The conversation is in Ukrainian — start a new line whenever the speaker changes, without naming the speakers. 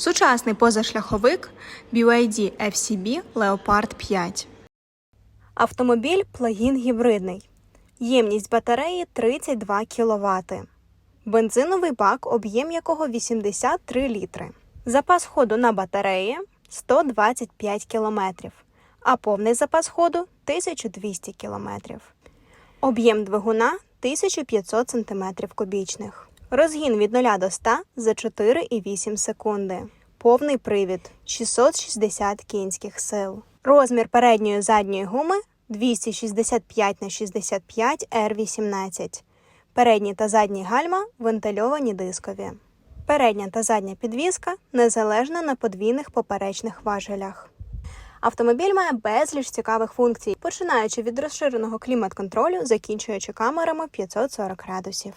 Сучасний позашляховик BYD FCB Leopard 5. Автомобіль плагін гібридний. Ємність батареї 32 кВт. Бензиновий бак, об'єм якого 83 літри. Запас ходу на батареї 125 км, а повний запас ходу 1200 км. Об'єм двигуна 1500 см кубічних. Розгін від 0 до 100 за 4,8 секунди. Повний привід 660 кінських сил. Розмір передньої задньої гуми 265 на 65 R18. Передні та задні гальма вентильовані дискові. Передня та задня підвіска незалежна на подвійних поперечних важелях. Автомобіль має безліч цікавих функцій, починаючи від розширеного клімат-контролю, закінчуючи камерами 540 градусів.